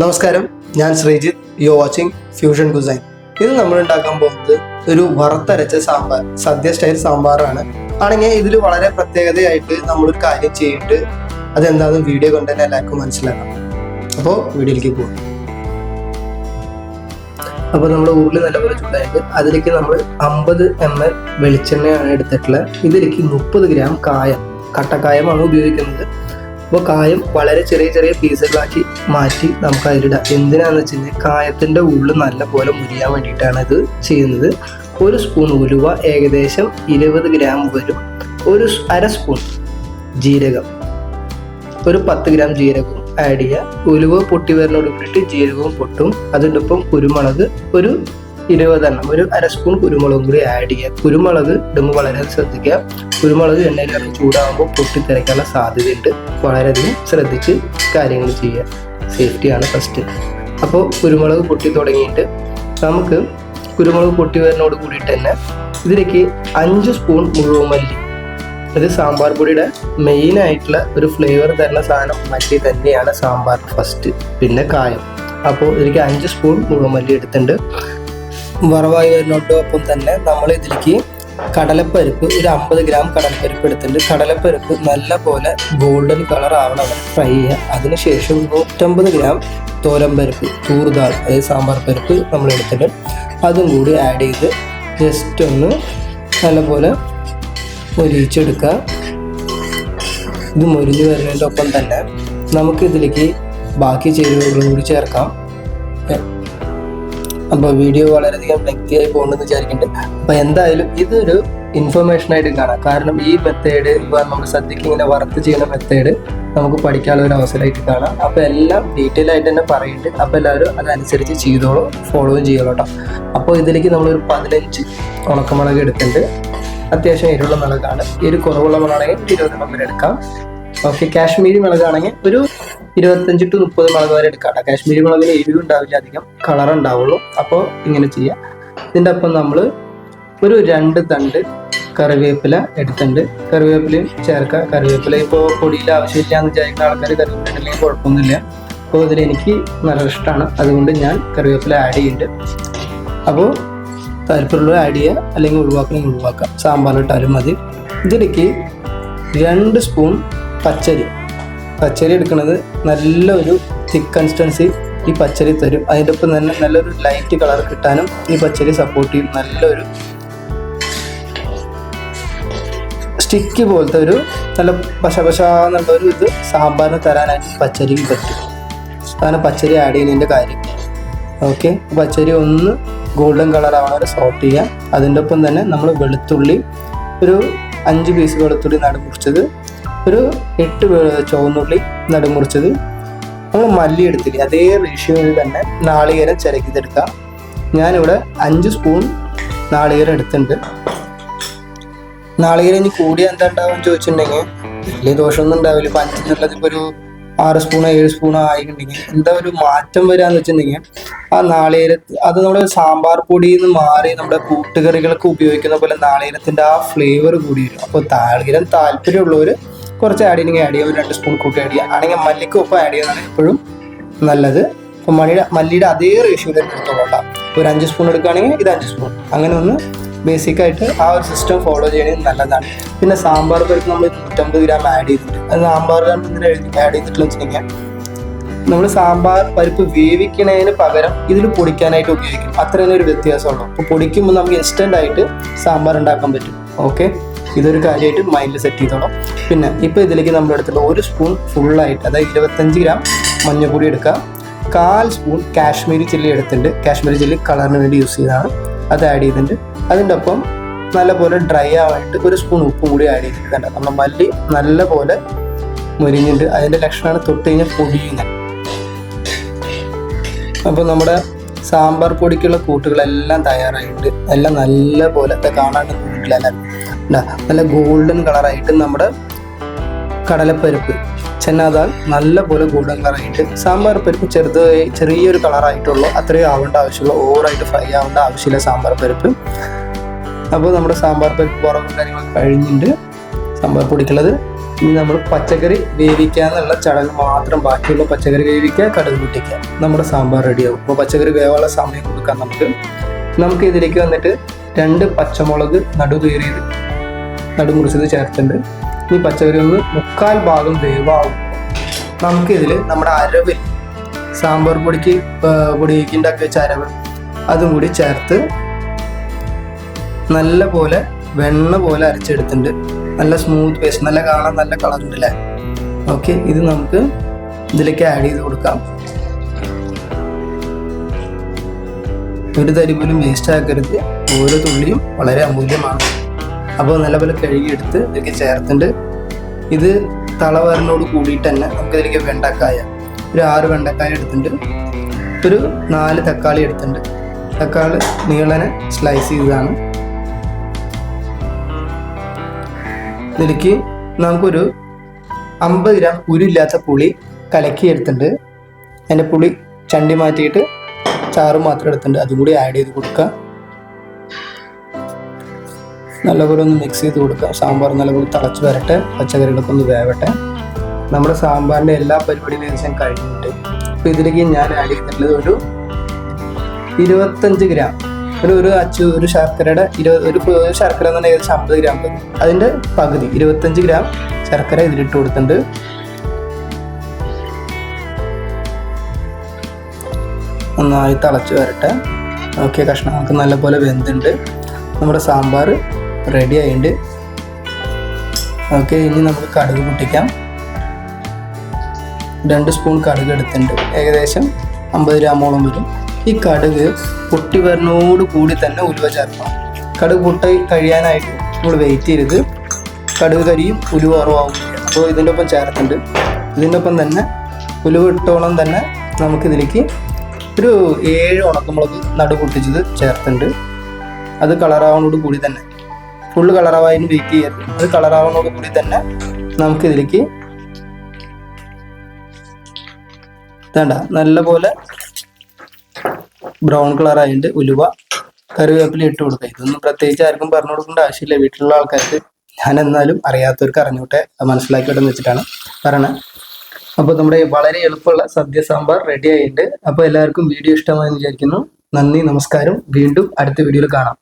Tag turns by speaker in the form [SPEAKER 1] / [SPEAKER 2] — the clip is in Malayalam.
[SPEAKER 1] നമസ്കാരം. ഞാൻ Sreejith. You watching fusion cuisine ഇത് നമ്മൾ ഉണ്ടാക്കാൻ പോകുന്നത് ഒരു വറുത്തരച്ച സാമ്പാർ സദ്യ സ്റ്റൈൽ സാമ്പാറാണ്. ആണെങ്കിൽ ഇതിൽ വളരെ പ്രത്യേകതയായിട്ട് നമ്മളൊരു കാര്യം ചെയ്തിട്ട് അതെന്താണെന്ന് വീഡിയോ കൊണ്ട് തന്നെ എല്ലാവർക്കും മനസ്സിലാക്കാം. അപ്പോൾ വീഡിയോയിലേക്ക് പോകും അപ്പോൾ നമ്മൾ ഉരുളി നല്ലപോലെ ചൂടായിട്ട് അതിലേക്ക് നമ്മൾ അമ്പത് എം എൽ വെളിച്ചെണ്ണയാണ് എടുത്തിട്ടുള്ളത്. ഇതിലേക്ക് മുപ്പത് ഗ്രാം കായം കട്ടക്കായമാണ് ഉപയോഗിക്കുന്നത്. അപ്പോൾ കായം വളരെ ചെറിയ ചെറിയ പീസുകളാക്കി മാറ്റി നമുക്ക് അതിലിടാം. എന്തിനാന്ന് വെച്ച് കഴിഞ്ഞാൽ കായത്തിന്റെ ഉള്ളിൽ നല്ല പോലെ മുരിയാൻ വേണ്ടിയിട്ടാണ് ഇത് ചെയ്യുന്നത്. ഒരു സ്പൂൺ ഉലുവ ഏകദേശം ഇരുപത് ഗ്രാം വരും. ഒരു അര സ്പൂൺ ജീരകം. ഒരു പത്ത് ഗ്രാം ജീരകവും ആഡ് ചെയ്യുക. ഉലുവ പൊട്ടി വരുന്നതോട് കൂടിയിട്ട് ജീരകവും പൊട്ടും. അതിന്റെ ഒപ്പം കുരുമുളക് ഒരു ഇരുപതെണ്ണം ഒരു അര സ്പൂൺ കുരുമുളകും കൂടി ആഡ് ചെയ്യുക. കുരുമുളക് ഇടുമ്പോൾ വളരെ ശ്രദ്ധിക്കുക. കുരുമുളക് എണ്ണയിലിറങ്ങി ചൂടാകുമ്പോൾ പൊട്ടിത്തെറിക്കാനുള്ള സാധ്യതയുണ്ട്. വളരെയധികം ശ്രദ്ധിച്ച് കാര്യങ്ങൾ ചെയ്യുക. സേഫ്റ്റിയാണ് ഫസ്റ്റ് അപ്പോൾ കുരുമുളക് പൊട്ടി തുടങ്ങിയിട്ട് നമുക്ക് കുരുമുളക് പൊട്ടി വരുന്നതോട് കൂടിയിട്ട് തന്നെ ഇതിലേക്ക് അഞ്ച് സ്പൂൺ മുഴുവൻ മല്ലി ഇത് സാമ്പാർ പൊടിയുടെ മെയിൻ ആയിട്ടുള്ള ഒരു ഫ്ലേവർ തരുന്ന സാധനം മല്ലി തന്നെയാണ് സാമ്പാർ ഫസ്റ്റ് പിന്നെ കായം. അപ്പോൾ ഇതിലേക്ക് അഞ്ച് സ്പൂൺ മുഴുവൻ മല്ലി എടുത്തിട്ടുണ്ട്. വറവായി വരുന്നതോടൊപ്പം തന്നെ നമ്മൾ ഇതിലേക്ക് കടലപ്പരിപ്പ് ഒരു അമ്പത് ഗ്രാം കടലപ്പരിപ്പ് എടുത്തിട്ട് കടലപ്പരിപ്പ് നല്ല പോലെ ഗോൾഡൻ കളർ ആവണം ഫ്രൈ ചെയ്യുക. അതിനുശേഷം നൂറ്റമ്പത് ഗ്രാം തോരൻ പരിപ്പ് തൂർദാൽ അതായത് സാമ്പാർ പരിപ്പ് നമ്മൾ എടുത്തിട്ട് അതും കൂടി ആഡ് ചെയ്ത് ജസ്റ്റ് ഒന്ന് നല്ലപോലെ മൊരിച്ചെടുക്കുക ഇത് മൊരിഞ്ഞ് വരുന്നതിന്റെ ഒപ്പം തന്നെ നമുക്കിതിലേക്ക് ബാക്കി ചേരുവകളും കൂടി ചേർക്കാം. അപ്പോൾ വീഡിയോ വളരെയധികം വ്യക്തിയായി പോകുന്നുണ്ടെന്ന് വിചാരിക്കുന്നുണ്ട് അപ്പോൾ എന്തായാലും ഇതൊരു ഇൻഫർമേഷൻ ആയിട്ട് കാണാം. കാരണം ഈ മെത്തേഡ് ഇപ്പോൾ നമ്മൾ സദ്യക്ക് ഇങ്ങനെ വർക്ക് ചെയ്യുന്ന മെത്തേഡ് നമുക്ക് പഠിക്കാനുള്ള ഒരു അവസരമായിട്ട് കാണാം. അപ്പോൾ എല്ലാം ഡീറ്റെയിൽ ആയിട്ട് തന്നെ പറയുന്നുണ്ട് അപ്പോൾ എല്ലാവരും അതനുസരിച്ച് ചെയ്തോളൂ ഫോളോയും കേട്ടോ അപ്പോൾ ഇതിലേക്ക് നമ്മളൊരു പതിനഞ്ച് ഉണക്കമുളക് എടുത്തിട്ടുണ്ട് അത്യാവശ്യം എരിവുള്ള മുളകാണ് ഒരു കുറവുള്ള മുളകാണെങ്കിൽ ഇരുപത് നമ്മൾ എടുക്കാം. ഓക്കെ കാശ്മീരി മുളകാണെങ്കിൽ ഒരു ഇരുപത്തഞ്ച് ടു മുപ്പത് മുളക് വരെ എടുക്കാം കാശ്മീരി മുളകിന് എരിവ് ഉണ്ടാവില്ല അധികം കളർ ഉണ്ടാവുള്ളൂ. അപ്പോൾ ഇങ്ങനെ ചെയ്യാം. ഇതിന്റെ ഒപ്പം നമ്മൾ ഒരു രണ്ട് തണ്ട് കറിവേപ്പില എടുത്തിട്ടുണ്ട്. കറിവേപ്പിലയും ചേർക്കാം. കറിവേപ്പില ഇപ്പോൾ പൊടിയിൽ ആവശ്യമില്ല എന്ന് വിചാരിക്കുന്ന ആൾക്കാർ കറിവേപ്പില ഇടണമെങ്കിൽ കുഴപ്പമൊന്നുമില്ല. അപ്പോൾ ഇതിലെനിക്ക് നല്ല ഇഷ്ടമാണ്. അതുകൊണ്ട് ഞാൻ കറിവേപ്പില ആഡ് ചെയ്യുന്നുണ്ട് അപ്പോൾ താല്പര്യമുള്ള ആഡ് ചെയ്യുക അല്ലെങ്കിൽ ഒഴിവാക്കണമെങ്കിൽ ഒഴിവാക്കാം. സാമ്പാറിട്ടാലും മതി. ഇതിലേക്ക് രണ്ട് സ്പൂൺ പച്ചരി. പച്ചരി എടുക്കുന്നത് നല്ലൊരു തിക്ക് കൺസിസ്റ്റൻസി ഈ പച്ചരി തരും. അതിന്റെ ഒപ്പം തന്നെ നല്ലൊരു ലൈറ്റ് കളർ കിട്ടാനും ഈ പച്ചരി സപ്പോർട്ട് ചെയ്യും. നല്ലൊരു സ്റ്റിക്ക് പോലത്തെ ഒരു നല്ല പശ എന്നുള്ള ഒരു ഇത് സാമ്പാറിന് തരാനായിട്ട് പച്ചരിക്ക് പറ്റും. അതാണ് പച്ചരി ആഡ് ചെയ്യുന്നതിന്റെ കാര്യം. ഓക്കെ പച്ചരി ഒന്ന് ഗോൾഡൻ കളർ ആവണ വരെ സോട്ട് ചെയ്യാം അതിന്റെ ഒപ്പം തന്നെ നമ്മൾ വെളുത്തുള്ളി ഒരു അഞ്ച് പീസ് വെളുത്തുള്ളി നടുമുറിച്ചത് ഒരു എട്ട് ചുവന്നുള്ളി നടുമുറിച്ചത് നമ്മൾ മല്ലി എടുത്തില്ലേ അതേ റേഷ്യോയിൽ തന്നെ നാളികേരം ചിരക്കിതെടുക്കാം ഞാനിവിടെ അഞ്ച് സ്പൂൺ നാളികേരം എടുത്തിട്ടുണ്ട്. നാളികേരം ഇനി കൂടി എന്താ ഉണ്ടാവുമെന്ന് ചോദിച്ചിട്ടുണ്ടെങ്കിൽ വലിയ ദോഷമൊന്നും ഉണ്ടാവില്ല. ഇപ്പം അഞ്ചിനുള്ളത് ഇപ്പോൾ ഒരു ആറ് സ്പൂണോ ഏഴ് സ്പൂണോ ആയിട്ടുണ്ടെങ്കിൽ എന്താ ഒരു മാറ്റം വരാന്ന് വെച്ചിട്ടുണ്ടെങ്കിൽ ആ നാളികേര അത് നമ്മുടെ സാമ്പാർ പൊടിയിൽ നിന്ന് മാറി നമ്മുടെ കൂട്ടുകറികൾക്ക് ഉപയോഗിക്കുന്ന പോലെ നാളികേരത്തിന്റെ ആ ഫ്ലേവർ കൂടി വരും. അപ്പോൾ നാളികേരം താല്പര്യമുള്ളവർ കുറച്ച് ആഡ് ചെയ്യണമെങ്കിൽ ആഡ് ചെയ്യാം. ഒരു രണ്ട് സ്പൂൺ കൂട്ടി ആഡ് ചെയ്യാം. ആണെങ്കിൽ മല്ലിക്ക് ഉപ്പ് ആഡ് ചെയ്യുന്നതാണ് എപ്പോഴും നല്ലത്. അപ്പോൾ മണിയുടെ മല്ലിയുടെ അതേ റേഷ്യോയിൽ തന്നെ എടുത്തോളാം ഒരു അഞ്ച് സ്പൂൺ എടുക്കുകയാണെങ്കിൽ ഇത് അഞ്ച് സ്പൂൺ അങ്ങനെ ഒന്ന് ബേസിക്കായിട്ട് ആ ഒരു സിസ്റ്റം ഫോളോ ചെയ്യണമെങ്കിൽ നല്ലതാണ്. പിന്നെ സാമ്പാർ പരിപ്പ് നമ്മൾ നൂറ്റമ്പത് ഗ്രാം ആഡ് ചെയ്തിട്ടുണ്ട്. അത് സാമ്പാർ എന്തിനാ ആഡ് ചെയ്തിട്ടുള്ള വെച്ചിട്ടുണ്ടെങ്കിൽ നമ്മൾ സാമ്പാർ പരിപ്പ് വേവിക്കണതിന് പകരം ഇതിൽ പൊടിക്കാനായിട്ട് ഉപയോഗിക്കും. അത്രയും ഒരു വ്യത്യാസമുള്ളൂ. അപ്പോൾ പൊടിക്കുമ്പോൾ നമുക്ക് ഇൻസ്റ്റന്റ് ആയിട്ട് സാമ്പാർ ഉണ്ടാക്കാൻ പറ്റും. ഓക്കെ ഇതൊരു കാര്യമായിട്ട് മൈൻഡിൽ സെറ്റ് ചെയ്തോളാം. പിന്നെ ഇപ്പോൾ ഇതിലേക്ക് നമ്മൾ എടുത്തിട്ടുള്ള ഒരു സ്പൂൺ ഫുള്ളായിട്ട് അതായത് ഇരുപത്തഞ്ച് ഗ്രാം മഞ്ഞൾപ്പൊടി എടുക്കുക. കാൽ സ്പൂൺ കാശ്മീരി ചില്ലി എടുത്തിട്ടുണ്ട്. കാശ്മീരി ചില്ലി കളറിന് വേണ്ടി യൂസ് ചെയ്തതാണ്. അത് ആഡ് ചെയ്തിട്ടുണ്ട്. അതിന്റെ ഒപ്പം നല്ലപോലെ ഡ്രൈ ആവാനായിട്ട് ഒരു സ്പൂൺ ഉപ്പും കൂടി ആഡ് ചെയ്തിട്ടുണ്ട് നമ്മുടെ മല്ലി നല്ലപോലെ മുരിഞ്ഞിട്ട് അതിന്റെ ലക്ഷണമാണ് തൊട്ട് കഴിഞ്ഞാൽ പൊടിയുന്നത് അപ്പോൾ നമ്മുടെ സാമ്പാർ പൊടിക്കുള്ള കൂട്ടുകളെല്ലാം തയ്യാറായിട്ടുണ്ട്. എല്ലാം നല്ല പോലെ കാണാണ്ട് കൂട്ടിലെല്ലാം നല്ല ഗോൾഡൻ കളറായിട്ട് നമ്മുടെ കടലപ്പരിപ്പ് ചെന്നാദാൽ നല്ല പോലെ ഗോൾഡൻ കളറായിട്ട് സാമ്പാർ പരിപ്പ് ചെറുത് ചെറിയൊരു കളറായിട്ടുള്ളൂ അത്രയും ആവേണ്ട ആവശ്യമുള്ളൂ ഓവറായിട്ട് ഫ്രൈ ആവേണ്ട ആവശ്യമില്ല സാമ്പാർ പരിപ്പ്. അപ്പോൾ നമ്മുടെ സാമ്പാർ പരിപ്പ് പുറവും കാര്യങ്ങളൊക്കെ കഴിഞ്ഞിട്ടുണ്ട് സാമ്പാർ പൊടിക്കുള്ളത് ഇനി നമ്മൾ പച്ചക്കറി വേവിക്കാന്നുള്ള ചടങ്ങ് മാത്രം ബാക്കിയുള്ള പച്ചക്കറി വേവിക്കുക കടുക് പൊട്ടിക്കുക. നമ്മുടെ സാമ്പാർ റെഡിയാവും അപ്പോൾ പച്ചക്കറി വേവാനുള്ള സമയം കൊടുക്കാം നമുക്ക്. നമുക്ക് ഇതിലേക്ക് വന്നിട്ട് രണ്ട് പച്ചമുളക് നടു കീറിയത് നടുമുറിച്ചത് ചേർത്തിട്ടുണ്ട്. ഈ പച്ചക്കറി ഒന്ന് മുക്കാൽ ഭാഗം വേവാകും നമുക്കിതിൽ നമ്മുടെ അരവിൽ സാമ്പാർ പൊടിക്ക് പൊടിക്ക് ഉണ്ടാക്കി വെച്ച അരവ് അതും കൂടി ചേർത്ത് നല്ല പോലെ വെണ്ണ പോലെ അരച്ചെടുത്തിട്ടുണ്ട്. നല്ല സ്മൂത്ത് പേസ്റ്റ് നല്ല കാണാൻ നല്ല കളർ ഉണ്ട് അല്ലേ ഓക്കെ ഇത് നമുക്ക് ഇതിലേക്ക് ആഡ് ചെയ്ത് കൊടുക്കാം. ഒരു തരി പോലും വേസ്റ്റ് ആക്കരുത്. ഓരോ തുള്ളിയും വളരെ അമൂല്യമാണ്. അപ്പോൾ നല്ലപോലെ കഴുകിയെടുത്ത് ഇതിലേക്ക് ചേർത്തിട്ട് ഇത് തളവരനോട് കൂടിയിട്ട് തന്നെ നമുക്ക് ഇതിലേക്ക് വെണ്ടക്കായ ഒരു ആറ് വെണ്ടക്കായ എടുത്തിട്ടുണ്ട്. ഒരു നാല് തക്കാളി എടുത്തിട്ടുണ്ട്. തക്കാളി നീളനെ സ്ലൈസ് ചെയ്തതാണ്. ഇതിലേക്ക് നമുക്കൊരു അമ്പത് ഗ്രാം ഉരില്ലാത്ത പുളി കലക്കി എടുത്തിട്ടുണ്ട്. അതിന്റെ പുളി ചണ്ടി മാറ്റിയിട്ട് ചാറ് മാത്രം എടുത്തിട്ടുണ്ട്. അതും കൂടി ആഡ് ചെയ്ത് കൊടുക്കുക. നല്ലപോലെ ഒന്ന് മിക്സ് ചെയ്ത് കൊടുക്കുക. സാമ്പാർ നല്ലപോലെ തിളച്ച് വരട്ടെ. പച്ചക്കറികളൊക്കെ ഒന്ന് വേവട്ടെ. നമ്മുടെ സാമ്പാറിന്റെ എല്ലാ പരിപാടിയും ഏകദേശം കഴിഞ്ഞിട്ട് അപ്പോൾ ഇതിലേക്ക് ഞാൻ ആഡ് ചെയ്തിട്ടുള്ളത് ഒരു ഇരുപത്തഞ്ച് ഗ്രാം ഒരു ഒരു അച്ചു ഒരു ശർക്കരയുടെ ഇരുപത് ഒരു ശർക്കര എന്ന് പറഞ്ഞാൽ ഏകദേശം അമ്പത് ഗ്രാം അതിന്റെ പകുതി ഇരുപത്തഞ്ച് ഗ്രാം ശർക്കര ഇതിലിട്ട് കൊടുത്തിട്ടുണ്ട്. നന്നായി തിളച്ച് വരട്ടെ. ഓക്കെ കഷ്ണങ്ങൾക്ക് നല്ലപോലെ വെന്തുണ്ട്. നമ്മുടെ സാമ്പാർ റെഡി ആയിട്ടുണ്ട്. ഓക്കെ ഇനി നമുക്ക് കടുക് പൊട്ടിക്കാം. രണ്ട് സ്പൂൺ കടുക് എടുത്തിട്ടുണ്ട്. ഏകദേശം അമ്പത് ഗ്രാമോളം വരും. ഈ കടുക് പൊട്ടി വരുന്നതോട് കൂടി തന്നെ ഉലുവ ചേർക്കണം. കടുക് പൊട്ടി കഴിയാനായിട്ട് നമ്മൾ വെയിറ്റ് ചെയ്ത് കടുക് കരിയും ഉലുവ കുറവാകും അപ്പോൾ ഇതിന്റെ ഒപ്പം ചേർത്തിട്ടുണ്ട്. ഇതിന്റെ തന്നെ ഉലുവ ഇട്ടോളം തന്നെ നമുക്കിതിലേക്ക് ഒരു ഏഴ് ഉണക്കമുളക് നടു പൊട്ടിച്ചത് ചേർത്തിട്ടുണ്ട്. അത് കളറാവണോട് കൂടി തന്നെ. ഫുള്ള് കളറാവാതിന് വെയിറ്റ് ചെയ്യരുത് അത് കളറാവുന്നതോട് കൂടി തന്നെ നമുക്ക് ഇതിലേക്ക് വേണ്ട നല്ല പോലെ ബ്രൗൺ കളർ ആയിട്ട് ഉലുവ കറിവേപ്പില ഇട്ട് കൊടുക്കുക ഇതൊന്നും പ്രത്യേകിച്ച് ആർക്കും പറഞ്ഞു കൊടുക്കേണ്ട ആവശ്യമില്ല. വീട്ടിലുള്ള ആൾക്കാർക്ക് ഞാൻ എന്നാലും അറിയാത്തവർക്ക് അറിഞ്ഞോട്ടെ. മനസ്സിലാക്കിയോട്ടെ എന്ന് വെച്ചിട്ടാണ് പറയണേ. അപ്പോൾ നമ്മുടെ വളരെ എളുപ്പമുള്ള സദ്യ സാമ്പാർ റെഡി ആയിട്ടുണ്ട്. അപ്പോൾ എല്ലാവർക്കും വീഡിയോ ഇഷ്ടമായെന്ന് വിചാരിക്കുന്നു. നന്ദി നമസ്കാരം. വീണ്ടും അടുത്ത വീഡിയോയിൽ കാണാം.